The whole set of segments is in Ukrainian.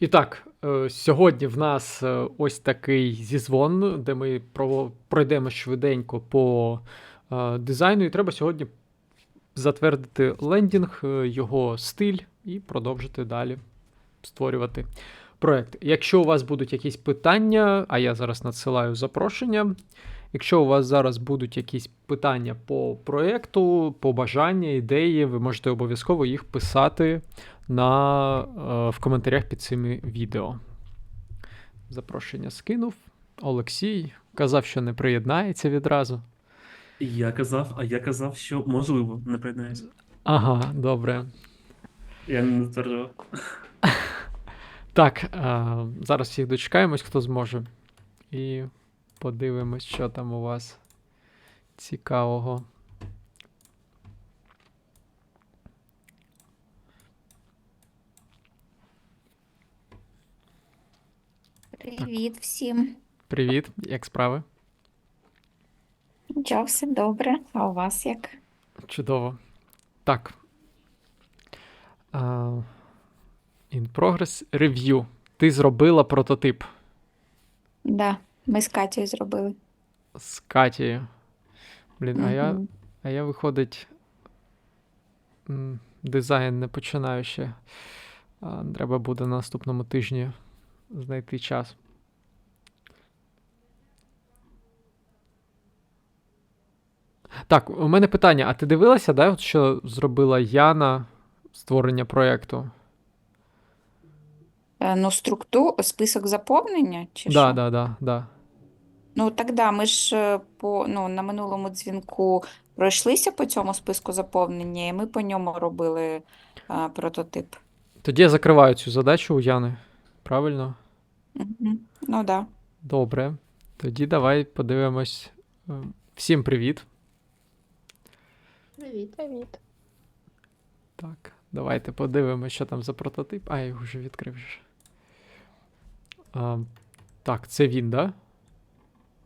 І так, е, сьогодні в нас е, ось такий зізвон, де ми пройдемо швиденько по е, дизайну. І треба сьогодні затвердити лендінг, його стиль і продовжити далі створювати проект. Якщо у вас будуть якісь питання, а я зараз надсилаю запрошення. Якщо у вас зараз будуть якісь питання по проекту, побажання, ідеї, ви можете обов'язково їх писати на, е, в коментарях під цими відео. Запрошення скинув. Олексій казав, що не приєднається відразу. Я казав, а я казав, що можливо, не приєднаюся. Ага, добре. Я не затверджував. Так, е, зараз всіх дочекаємось, хто зможе. І подивимось, що там у вас цікавого. Привіт всім. Привіт, як справи? Нічого, все добре. А у вас як? Чудово. Так. Uh, in progress review. Ти зробила прототип Да, ми з Катєю зробили. з Катією. Блін, а я, а я виходить. Дизайн не починаю ще. Треба буде на наступному тижні знайти час. Так, у мене питання: а ти дивилася, да, що зробила Яна створення проєкту? Е, Ну, структу, список заповнення чи що? да, да, да. Ну, так да, ми ж е, по, ну, на минулому дзвінку пройшлися по цьому списку заповнення, і ми по ньому робили е, прототип. Тоді я закриваю цю задачу у Яни. Правильно? Мгм. Ну, да. Добре. Тоді давай подивимось. Е, Всім привіт. Привіт, привіт. Так, давайте подивимось, що там за прототип. А, я його вже відкрив. же ж. А, так, це він, да?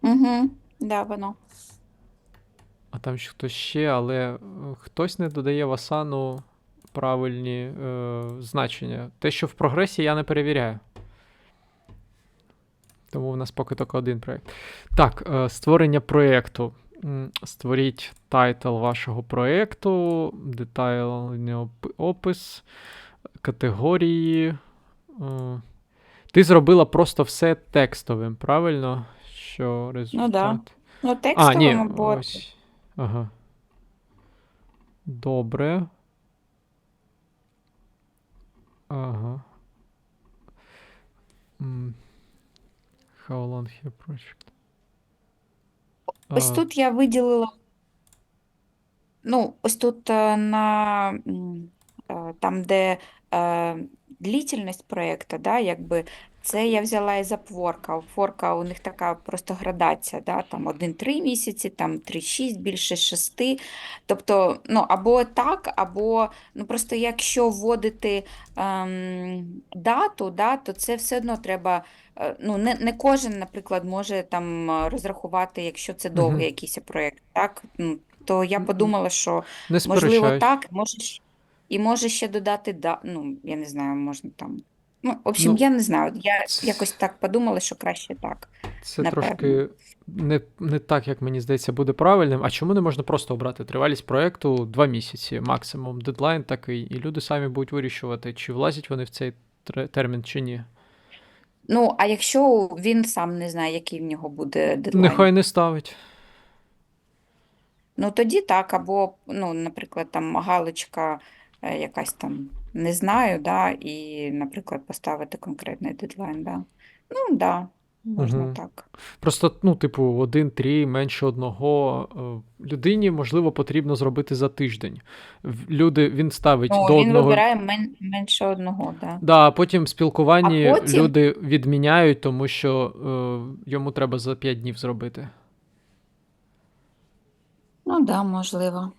Угу. Да, воно. А там ще хтось ще, але е, хтось не додає в Асану правильні е, значення. Те, що в прогресі, я не перевіряю. Тому в нас поки тільки один проєкт. Так, е, створення проєкту. Створіть тайтл вашого проєкту, детальний опис, категорії. Е, Ти зробила просто все текстовим, правильно? Що результат? Ну, А, текстовим ні, або ось. Ага. Добре. Ага. How long hair project? Ось А, тут я виділила. Ну, ось тут е, на м, е, там, де е, длительність проєкту, да, якби це я взяла із. У Upwork у них така просто градація, да, там 1-3 місяці, там 3-6, більше 6. Тобто, ну, або так, або ну, просто якщо вводити ем, дату, да, то це все одно треба. е, Ну, не, не кожен, наприклад, може там розрахувати, якщо це довгий Мгм. якийсь проєкт, так? Ну, то я М, подумала, що Не можливо сперечаюсь. так, може, щ- і може ще додати да, ну, я не знаю, можна там. Ну, в общем, Ну, я не знаю. Я ц- якось так подумала, що краще так. Це напевно. трошки не, не так, як мені здається, буде правильним. А чому не можна просто обрати тривалість проєкту два місяці максимум? Дедлайн такий, і люди самі будуть вирішувати, чи влазять вони в цей тре- термін, чи ні. Ну, а якщо він сам не знає, який в нього буде дедлайн, Нехай не ставить. ну тоді так, або, ну, наприклад, там галочка е, якась там не знаю, да, і, наприклад, поставити конкретний дедлайн, да. Ну, да, можна Мгм. так. Просто, ну, типу, один-три менше одного. е, Людині, можливо, потрібно зробити за тиждень. Люди, він ставить Ну, до він одного. вибирає мен, менше одного, да. Да, а потім в спілкуванні А потім- люди відміняють, тому що е, йому треба за 5 днів зробити. Ну, да, можливо.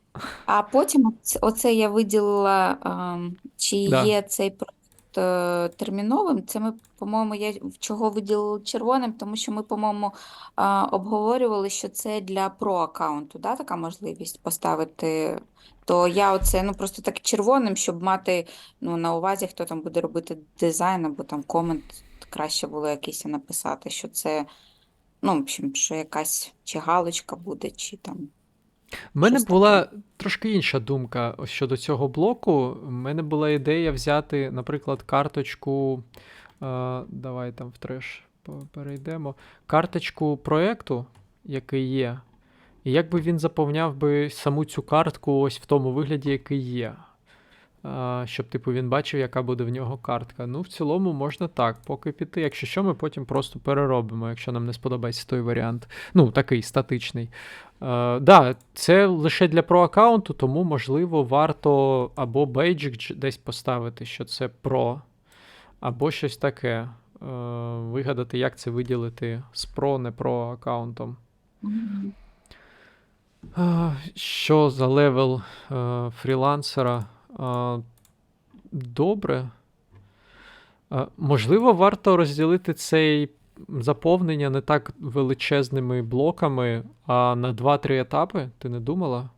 А потім оц- оце я виділила, ем, чи Да. є цей проект е, терміновим, це ми, по-моєму, я чого виділила червоним, тому що ми, по-моєму, а, обговорювали, що це для про аккаунту, да, така можливість поставити. То я оце ну просто так червоним, щоб мати ну, на увазі, хто там буде робити дизайн або там комент, краще було якийсь написати, що це, ну, в общем, що якась чи галочка буде, чи там. У мене Щось була трошки інша думка щодо цього блоку. У мене була ідея взяти, наприклад, карточку. Е, давай там в треш перейдемо. Карточку проекту, який є. І як би він заповняв би саму цю картку ось в тому вигляді, який є. Е, щоб, типу, він бачив, яка буде в нього картка. Ну, в цілому можна так, поки піти. Якщо що, ми потім просто переробимо, якщо нам не сподобається той варіант. Ну, такий статичний. Е, да, це лише для про аккаунту, тому можливо варто або бейджик десь поставити, що це про, або щось таке. Е, вигадати, як це виділити з про, не про аккаунтом. Е, Що за левел е, фрілансера? Е, Добре. Е, Можливо, варто розділити цей заповнення не так величезними блоками, а на 2-3 етапи. Ти не думала?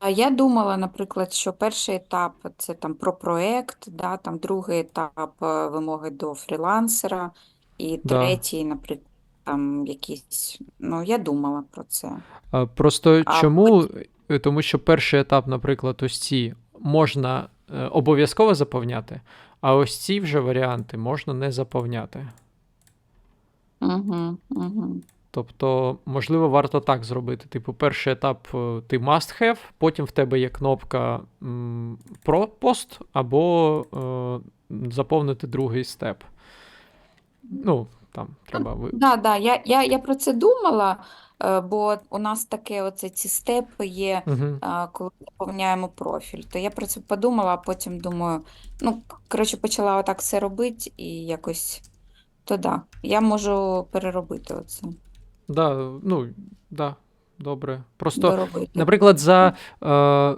А Я думала, наприклад, що перший етап це там про проект, да, там другий етап е, вимоги до фрілансера, і Да. третій, наприклад, там якісь. Ну, я думала про це. А, Просто А чому? Е, Тому що перший етап, наприклад, ось ці можна е, обов'язково заповняти, а ось ці вже варіанти можна не заповняти. Угу, угу. Тобто, можливо, варто так зробити. Типу, перший етап е, ти must have, потім в тебе є кнопка про пост, або е, заповнити другий степ. Ну, там треба ви. Да, да, я, я, я про це думала, е, бо у нас таке оце ці степи є, Угу. коли заповняємо профіль. То я про це подумала, а потім думаю, ну, коротше, почала отак все робити і якось. То да, я можу переробити оце, Да, ну, да, добре. Просто. доробити. Наприклад, за, е,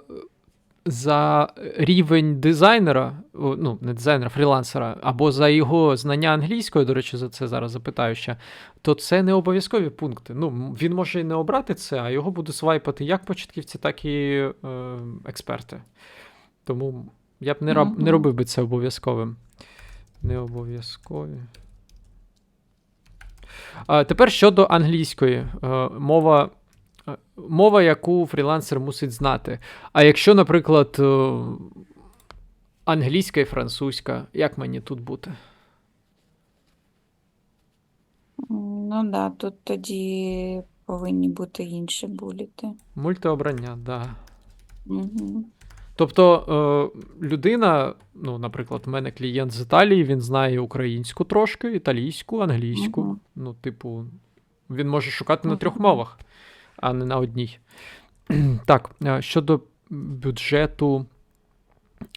за рівень дизайнера, ну, не дизайнера, фрілансера, або за його знання англійської, до речі, за це зараз запитаю ще, то це не обов'язкові пункти. Ну, він може і не обрати це, а його буде свайпати як початківці, так і е, експерти. Тому я б не, роб, не робив би це обов'язковим. Не обов'язкові. Тепер щодо англійської. Е, мова, е, мова, яку фрілансер мусить знати. А якщо, наприклад, е, англійська і французька, як мені тут бути? Ну да, тут тоді повинні бути інші буліти. Мультиобрання, да. Угу. Тобто е, людина, ну, наприклад, в мене клієнт з Італії, він знає українську трошки, італійську, англійську. Мгм. Ну, типу, він може шукати на трьох мовах, а не на одній. Так, е, щодо бюджету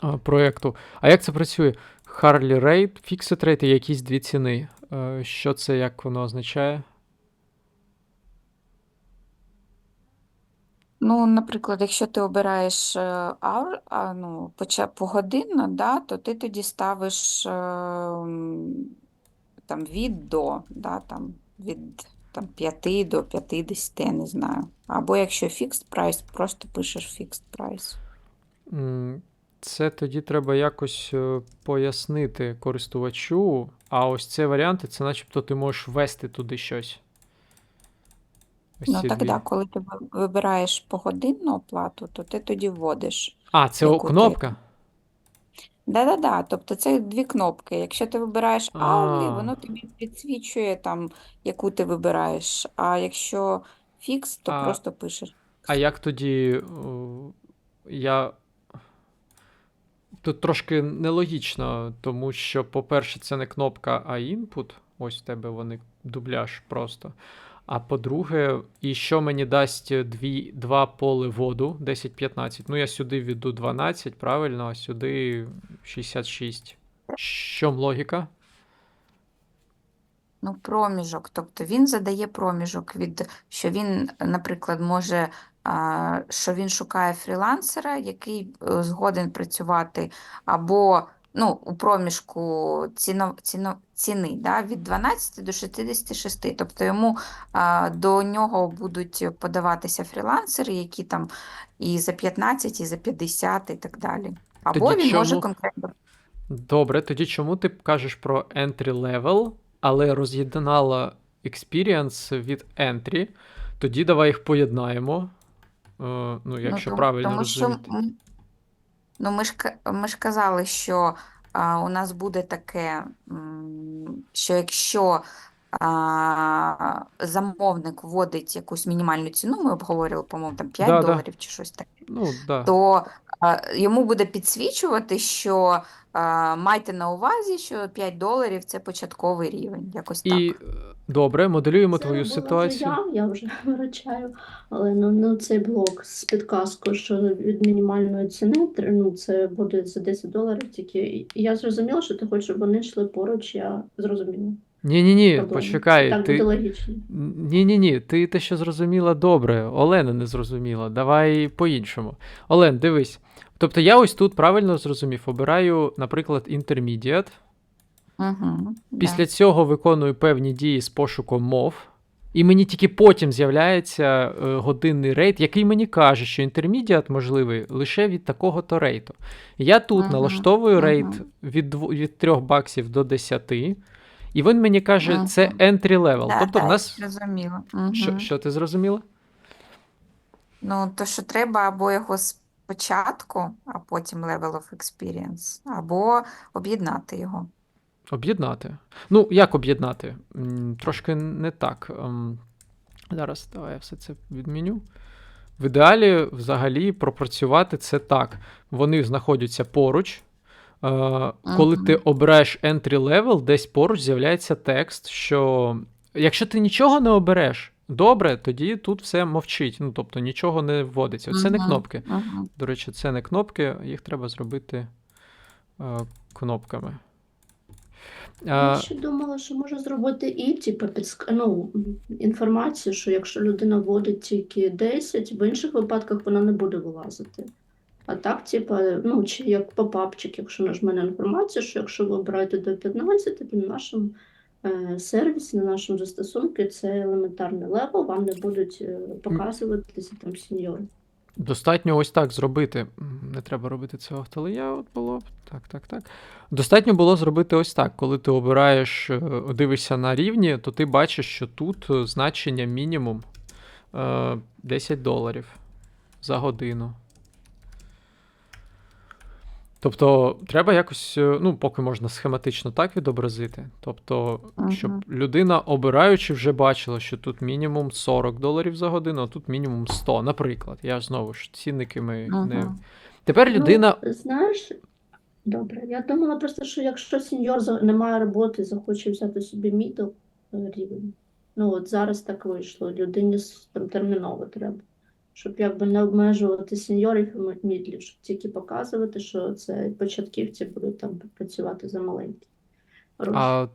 е, проєкту. А як це працює? Harley Rate, Fixed Rate і якісь дві ціни. Що це, як воно означає? Ну, наприклад, якщо ти обираєш е, ну, погодинно, да, то ти тоді ставиш е, там, від до, да, там, від там, 5 до 50, я не знаю. Або якщо fixed price, просто пишеш price. М, Це тоді треба якось е, пояснити користувачу, а ось це варіанти, це начебто ти можеш ввести туди щось. Ось Ну, ці так, дві. да, коли ти ви- вибираєш погодинну оплату, то ти тоді вводиш. А, це о, яку ти- кнопка? Да-да-да, тобто це дві кнопки. Якщо ти вибираєш А. воно тобі підсвічує там, яку ти вибираєш. А якщо фікс, то А- просто пишеш. А як тоді о, я. Тут трошки нелогічно, тому що, по-перше, це не кнопка, а інпут. Ось в тебе вони дубляж просто. А по-друге, і що мені дасть дві, два поли воду 10-15. Ну, я сюди введу 12, правильно, а сюди 66. Що логіка? Ну, проміжок. Тобто він задає проміжок від, що він, наприклад, може, що він шукає фрілансера, який е, згоден працювати або ну, у проміжку ціно, ціно, ціни да, від 12 до 66. Тобто йому а, до нього будуть подаватися фрілансери, які там і за 15, і за 50, і так далі. Або Тоді він може конкретно. Добре, тоді чому ти кажеш про entry level, але роз'єднала experience від entry? Тоді давай їх поєднаємо. Е, ну, якщо тому- правильно що розуміти. Ну, ми, ж, ми ж казали, що а, у нас буде таке, що якщо а, замовник вводить якусь мінімальну ціну, ми обговорювали, по-моєму, там 5 Да, да. доларів чи щось таке, Ну, да. то а, йому буде підсвічувати, що а, майте на увазі, що 5 доларів це початковий рівень. Якось так. І добре, моделюємо Це твою ситуацію. я, я вже виручаю. Але ну, ну цей блок з підказкою, що від мінімальної ціни, ну це буде за 10 доларів тільки. Я зрозуміла, що ти хочеш, щоб вони йшли поруч, я зрозуміла. Ні, ні, ні, Подумала. почекай. Так ти... буде логічно. Ні, ні, ні, ти те, що зрозуміла, добре. Олена не зрозуміла. Давай по-іншому. Олен, дивись. Тобто я ось тут правильно зрозумів, обираю, наприклад, intermediate. Угу, Після цього виконую певні дії з пошуком мов. І мені тільки потім з'являється е, годинний рейд, який мені каже, що інтермідіат можливий лише від такого-то рейту. Я тут Мгм, налаштовую рейд мгм. від, від 3 баксів до 10, і він мені каже, Мгм. це entry level. Да, тобто да, в нас. зрозуміло. Що, Мгм. що ти зрозуміла? Ну, то що треба або його спочатку, а потім level of experience, або об'єднати його. Об'єднати. Ну, як об'єднати? Трошки не так. Ем, Зараз давай я все це відміню. В ідеалі, взагалі, пропрацювати це так. Вони знаходяться поруч. Коли ти обереш entry level, десь поруч з'являється текст, що якщо ти нічого не обереш, добре, тоді тут все мовчить. Ну, тобто нічого не вводиться. Це не кнопки. До речі, це не кнопки, їх треба зробити е, кнопками. Я ще думала, що можу зробити і типу, підск... ну, інформацію, що якщо людина вводить тільки 10, в інших випадках вона не буде вилазити. А так, типу, ну, чи як попапчик, якщо нажме на інформацію, що якщо ви обираєте до 15, то на нашому е, сервісі, на нашому застосунку це елементарний левел, вам не будуть е, показуватися там сеньори. Достатньо ось так зробити. Не треба робити це автолеяут було б. Так, так, так. Достатньо було зробити ось так. Коли ти обираєш, е, дивишся на рівні, то ти бачиш, що тут е, значення мінімум е, 10 доларів за годину. Тобто, треба якось, е, ну, поки можна схематично так відобразити. Тобто, щоб людина, обираючи, вже бачила, що тут мінімум 40 доларів за годину, а тут мінімум 100, наприклад. Я знову ж цінники ми не. Тепер людина. Ну, знаєш, добре, я думала просто, що якщо сеньор за- не має роботи, захоче взяти собі мідл рівень. Ну, от зараз так вийшло. Людині там терміново треба. Щоб якби не обмежувати сеньорів і мідлів, щоб тільки показувати, що це початківці будуть там працювати за маленькі. А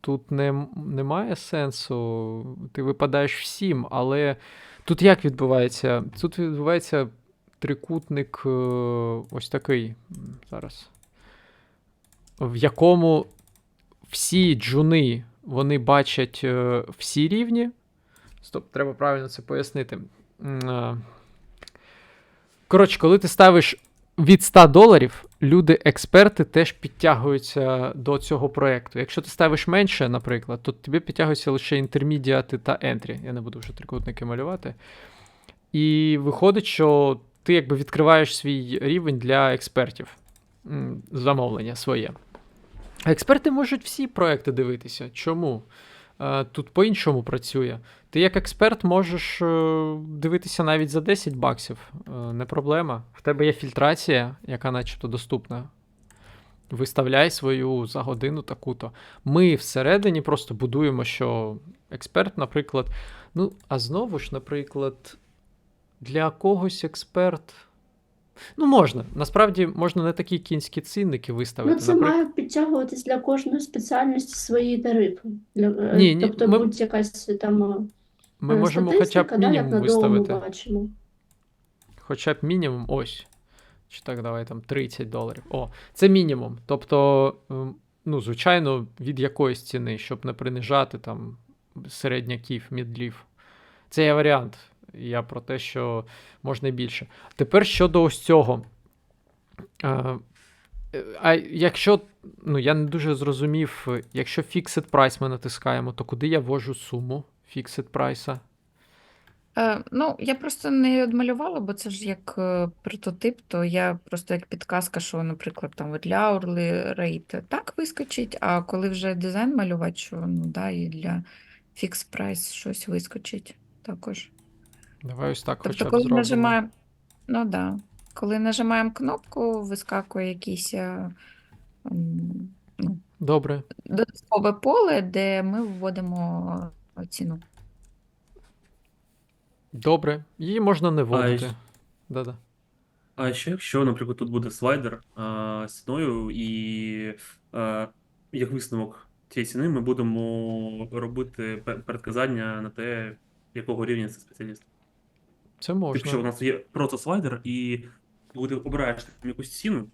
тут не, немає сенсу. Ти випадаєш всім, але тут як відбувається? Тут відбувається трикутник е, ось такий. Зараз. В якому всі джуни вони бачать е, всі рівні. Стоп, треба правильно це пояснити. Е, Коротше, коли ти ставиш від 100 доларів, люди-експерти теж підтягуються до цього проєкту. Якщо ти ставиш менше, наприклад, то тобі підтягуються лише інтермідіати та ентрі. Я не буду вже трикутники малювати. І виходить, що ти якби відкриваєш свій рівень для експертів. Замовлення своє. Експерти можуть всі проекти дивитися. Чому? Е, Тут по-іншому працює. Ти як експерт можеш е, дивитися навіть за 10 баксів. Е, Не проблема. В тебе є фільтрація, яка начебто доступна. Виставляй свою за годину таку-то. Ми всередині просто будуємо, що експерт, наприклад. Ну, а знову ж, наприклад, для когось експерт. Ну, можна. Насправді можна не такі кінські цінники виставити. Ну, це Наприклад, має підтягуватись для кожної спеціальності свої тарифи. Для, е, Ні, ні, тобто ми- будь-якась там е, ми е, можемо хоча б да, мінімум ми виставити. бачимо. Хоча б мінімум ось. Чи так, давай там 30 доларів. О, це мінімум. Тобто, ну, звичайно, від якоїсь ціни, щоб не принижати там середняків, мідлів. Це є варіант. Я про те, що можна більше. Тепер щодо ось цього. Е, А якщо, ну я не дуже зрозумів, якщо Fixed Price ми натискаємо, то куди я ввожу суму Fixed Price? Е, ну, я просто не одмалювала, бо це ж як е, прототип, то я просто як підказка, що, наприклад, там для hourly rate так вискочить, а коли вже дизайн малювати, що ну да, і для fixed price щось вискочить також. Давай ось так хоча Тобто, б коли зробимо. нажимаємо, ну да, коли нажимаємо кнопку, вискакує якийсь е, ну, Добре. додаткове поле, де ми вводимо е, ціну. Добре. Її можна не вводити. щ- Да-да. А що якщо, наприклад, тут буде слайдер а, з ціною, і а, як висновок цієї ціни ми будемо робити пе- передказання на те, якого рівня це спеціаліст. Це Типу, що у нас є просто слайдер, і коли ти обираєш там якусь ціну,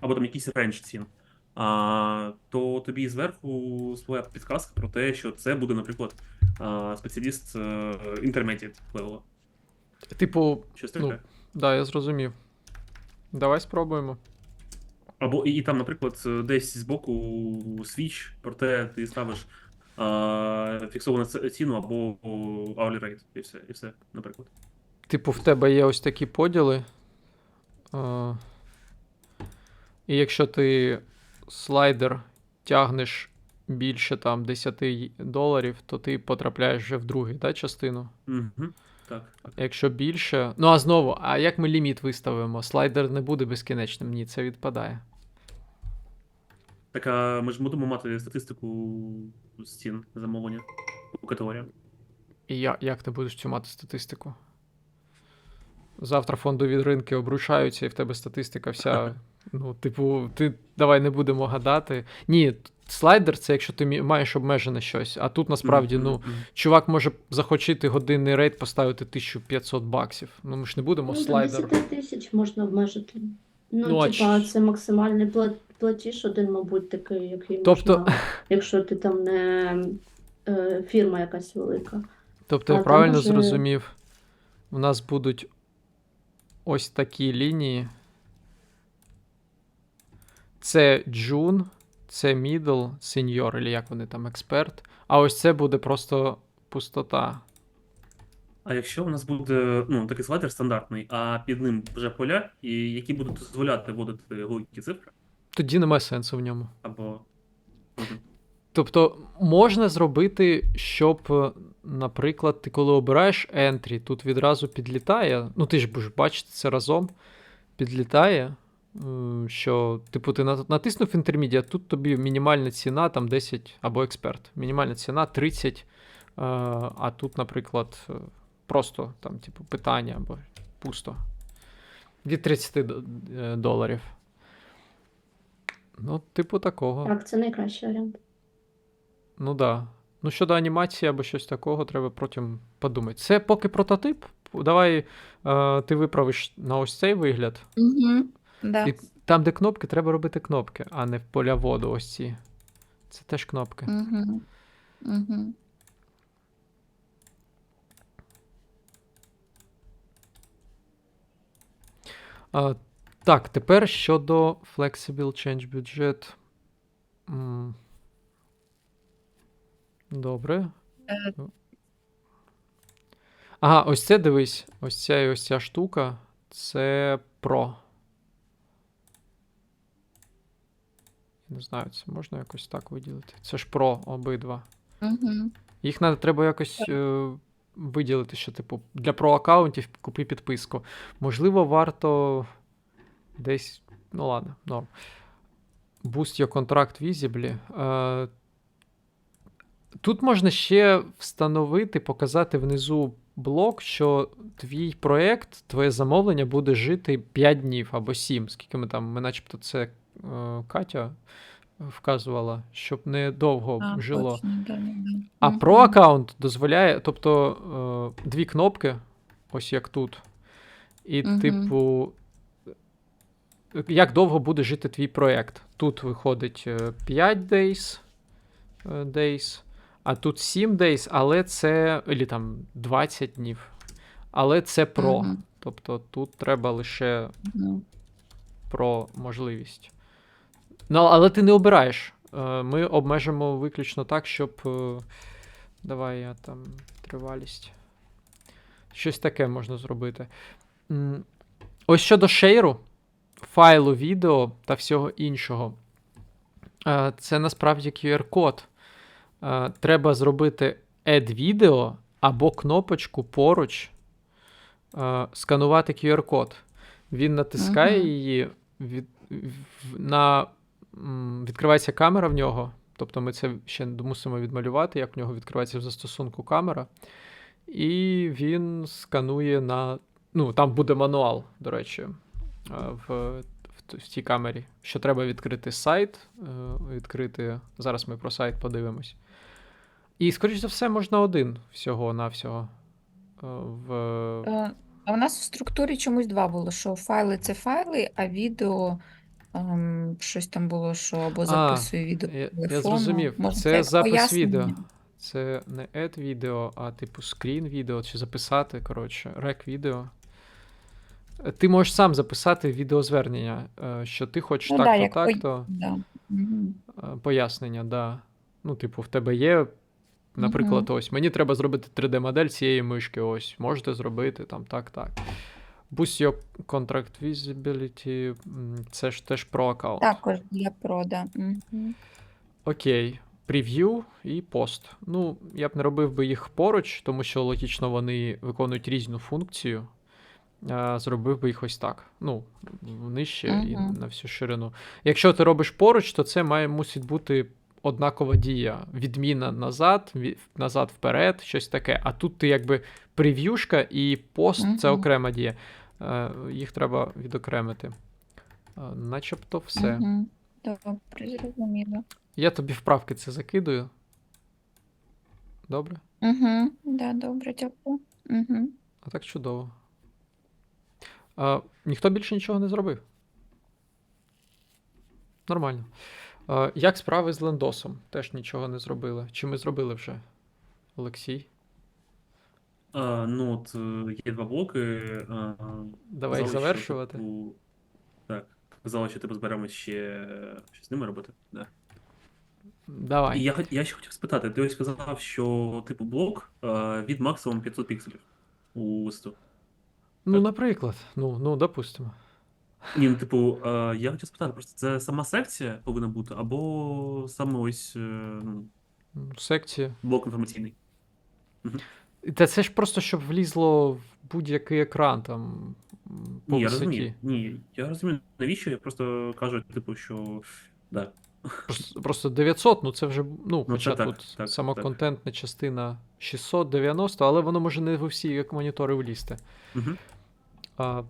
або там якийсь рейндж цін, а, то тобі зверху своя підказка про те, що це буде, наприклад, а, спеціаліст е, intermediate level. Типу, Щось Ну, таке. да, я зрозумів. Давай спробуємо. Або і, і там, наприклад, десь збоку свіч, проте ти ставиш а, фіксовану ціну або hourly rate, і все, і все, наприклад. Типу, в тебе є ось такі поділи. А, і якщо ти слайдер тягнеш більше там 10 доларів, то ти потрапляєш вже в другу да, частину. Угу. Так. Якщо більше. Ну а знову, а як ми ліміт виставимо? Слайдер не буде безкінечним. Ні, це відпадає. Так, а ми ж будемо мати статистику з цін замовлення по категоріям. І я, як ти будеш цю мати статистику? Завтра фондові ринки обрушаються, і в тебе статистика вся. Ну, типу, ти давай не будемо гадати. Ні, слайдер це якщо ти маєш обмежене щось. А тут насправді, ну, чувак може захочити годинний рейд поставити 1500 баксів. Ну, ми ж не будемо Ну, слайдер. 10 тисяч можна обмежити. Ну, Ну, типа, це максимальний пла- платіж, один, мабуть, такий, який Тобто- можна, якщо ти там не е, фірма якась велика. Тобто, А я правильно уже- зрозумів, у нас будуть ось такі лінії. Це Джун, це Middle, Senior, або як вони там, експерт. А ось це буде просто пустота. А якщо у нас буде ну, такий слайдер стандартний, а під ним вже поля, і які будуть дозволяти вводити великі цифри, Тоді немає сенсу в ньому. або. Тобто можна зробити, щоб, наприклад, ти коли обираєш entry, тут відразу підлітає. Ну, ти ж будеш бачити це разом. Підлітає, е, що, типу, ти натиснув intermediate, тут тобі мінімальна ціна там 10 або експерт. Мінімальна ціна 30, е, а тут, наприклад, е, просто там, типу, питання або пусто. Від 30 е, доларів. Ну, типу, такого. Так, це найкращий варіант. Ну да. Ну щодо анімації або щось такого, треба потім подумати. Це поки прототип. Давай е, ти виправиш на ось цей вигляд. Угу. Да. І там, де кнопки, треба робити кнопки, а не в поля воду ось ці. Це теж кнопки. Угу. Угу. А, так, тепер щодо Flexible Change Budget. Добре. Е. Ага, ось це дивись. Ось ця і ось ця штука. Це. Я не знаю, це можна якось так виділити. Це ж Pro обидва. Угу. Їх надо, треба якось е, виділити, що, типу, для про-аккаунтів купи підписку. Можливо, варто десь. Ну ладно, норм. Boost your contract visibly. Е, тут можна ще встановити, показати внизу блок, що твій проєкт, твоє замовлення буде жити 5 днів або 7. Скільки ми там, ми начебто це е, Катя вказувала, щоб не довго А, жило. точно. А. Pro аккаунт дозволяє, тобто е, дві кнопки, ось як тут. І, Мгм. типу, як довго буде жити твій проєкт. Тут виходить е, 5 days, е, days, а тут 7 days, але це. Або там 20 днів. Але це про. Мгм. Тобто тут треба лише Ну, про можливість. Ну, але ти не обираєш. Е, Ми обмежимо виключно так, щоб. е, Давай я там тривалість. Щось таке можна зробити. Ось щодо шейру, файлу відео та всього іншого. е, Це насправді QR-код. Е, Треба зробити Add відео або кнопочку поруч е, сканувати QR-код. Він натискає Мгм. її, від, на, відкривається камера в нього. Тобто ми це ще мусимо відмалювати, як в нього відкривається в застосунку камера. І він сканує на. Ну, там буде мануал, до речі, е, в, в, в цій камері. Що треба відкрити сайт, відкрити. Зараз ми про сайт подивимось. І, скоріш за все, можна один всього-навсього. е, В... Е, А в нас в структурі чомусь два було, що файли це файли, а відео ем, щось там було, що або записує відео Я, я зрозумів. Може, Це запис пояснення? відео. Це не add відео, а типу скрін відео, чи записати, коротше, рек відео. Е, Ти можеш сам записати відеозвернення, що ти хочеш Ну да, так-то, по- так-то, Да. Пояснення, да. Ну, типу, в тебе є, наприклад, ось, мені треба зробити 3D-модель цієї мишки, ось, можете зробити там так, так. Boost your contract visibility, це ж теж про аккаунт. Також для прода. Мгм. Окей. Прев'ю і пост. Ну, я б не робив би їх поруч, тому що логічно вони виконують різну функцію. А, зробив би їх ось так. Ну, нижче і на всю ширину. Якщо ти робиш поруч, то це має мусить бути однакова дія. Відміна назад, назад вперед, щось таке. А тут ти якби прев'юшка і пост це окрема дія. Е, Їх треба відокремити. Е, Начебто все. Добре, зрозуміло. Я тобі вправки це закидую. Добре? Угу. Да, добре, дякую. Угу. А так чудово. А, ніхто більше нічого не зробив. Нормально. Як справи з лендосом? Теж нічого не зробили. Чи ми зробили вже? Олексій? А, ну, от е, є два блоки. а, Давай їх казали, що, завершувати. типу, Так, казали, що типу зберемось ще е, щось з ними робити. Да. І Давай. я, я ще хотів спитати, ти ось сказав, що типу блок е, від максимум 500 пікселів у висоту. Ну, наприклад. Ну, ну, допустимо. Ні, ну, типу, е, я хотів спитати, просто це сама секція повинна бути, або саме ось е, ну, Секція. блок інформаційний. Та це ж просто, щоб влізло в будь-який екран там м, по Ні, я висоті. розумію. Ні, я розумію, навіщо? Я просто кажу, типу, що да, Просто, просто 900, ну це вже, ну, хоча це так, тут так, сама так. контентна частина 690, але воно може не в усі як монітори влізти. Угу. А,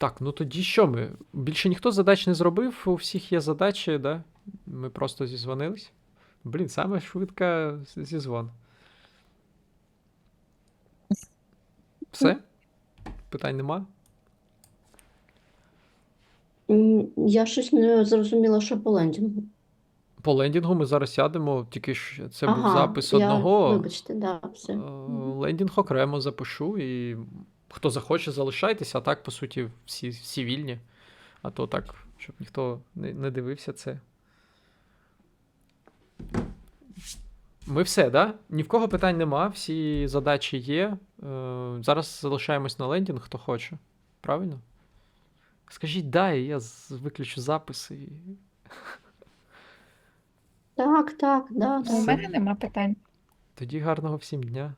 так, ну тоді що ми? Більше ніхто задач не зробив, у всіх є задачі, да? Ми просто зізвонились. Блін, саме швидка зізвон. Все? Питань нема? М, Я щось не зрозуміла, що по лендінгу. По лендінгу ми зараз сядемо, тільки ж це був запис я- одного. Вибачте, да, все. Е, Мгм. Лендінг окремо запишу, і хто захоче, залишайтеся, а так, по суті, всі, всі вільні. А то так, щоб ніхто не, не дивився це. Ми все, да? Ні в кого питань нема, всі задачі є. Е, зараз залишаємось на лендінг, хто хоче. Правильно? Скажіть да, і я виключу запис і. Так, так, да, У мене нема питань. Тоді гарного всім дня.